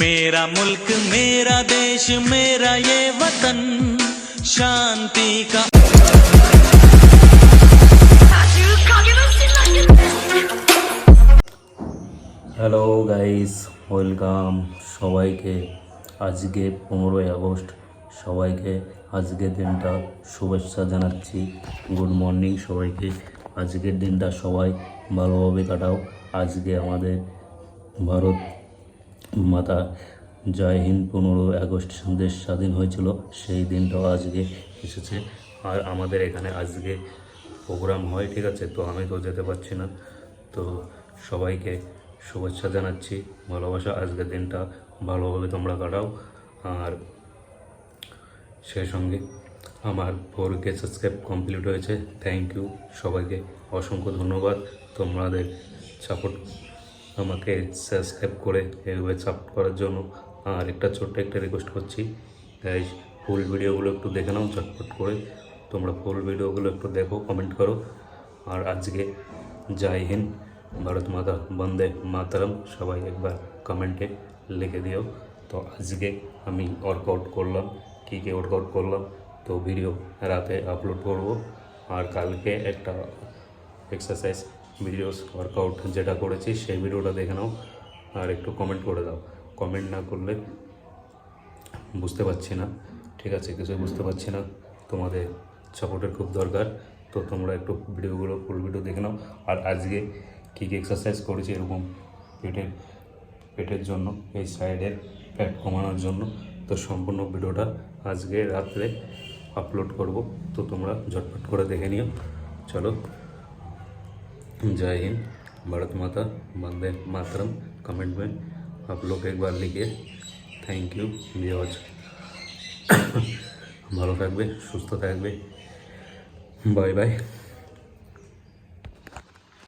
मेरा मुल्क, मेरा देश, मेरा ये वतन, शांति का হ্যালো গাইস ওয়েলকাম সবাইকে আজকে পনেরোই আগস্ট। সবাইকে আজকের দিনটা শুভেচ্ছা জানাচ্ছি। গুড মর্নিং সবাইকে। আজকের দিনটা সবাই ভালোভাবে কাটাও। আজকে আমাদের ভারত মাতা জয় হিন্দ পনেরোই আগস্ট দেশ স্বাধীন হয়েছিল। সেই দিনটাও আজকে এসেছে। আর আমাদের এখানে আজকে প্রোগ্রাম হয়, ঠিক আছে? তো আমি তো যেতে পারছি না। তো সবাইকে শুভেচ্ছা জানাচ্ছি, ভালোবাসা। আজকের দিনটা ভালোভাবে তোমরা কাটাও। আর সেই সঙ্গে আমার ফোর কে সাবস্ক্রাইব কমপ্লিট হয়েছে। Thank you. সবাইকে অসংখ্য ধন্যবাদ। তোমাদের সাপোর্ট আমাকে সাবস্ক্রাইব করে এভাবে সাপোর্ট করার জন্য আর একটা ছোট্ট একটা রিকোয়েস্ট করছি। গাইজ ফুল ভিডিওগুলো একটু দেখে নাও চটপট করে। তোমরা ফুল ভিডিওগুলো একটু দেখো কমেন্ট করো। আর আজকে জয় হিন্দ, ভারত মাতা, বন্দে মাতারাম, সবাই একবার কমেন্টে লিখে দিও। তো আজকে আমি ওয়ার্কআউট করলাম। কী কী ওয়ার্কআউট করলাম? তো ভিডিও রাতে আপলোড করব। আর কালকে একটা এক্সারসাইজ ভিডিওস ওয়ার্কআউট যেটা করেছি, সেই ভিডিওটা দেখে নাও আর একটু কমেন্ট করে দাও। কমেন্ট না করলে বুঝতে পারছি না। ঠিক আছে, কিছুই বুঝতে পারছি না। তোমাদের সাপোর্টের খুব দরকার। তো তোমরা একটু ভিডিওগুলো ফুল ভিডিও দেখে নাও। আর আজকে কী কী এক্সারসাইজ করেছি এরকম পেটের পেটের জন্য, এই সাইডের ফ্যাট কমানোর জন্য, তো সম্পূর্ণ ভিডিওটা আজকে রাত্রে আপলোড করব। তো তোমরা ঝটপট করে দেখে নিও। চলো। जय हिंद भारत माता वंदे मातरम कमेंट में आप लोग एक बार लिखिए থ্যাংক ইউ বিয়জ ভালো থাকবে সুস্থ থাকবে বাই বাই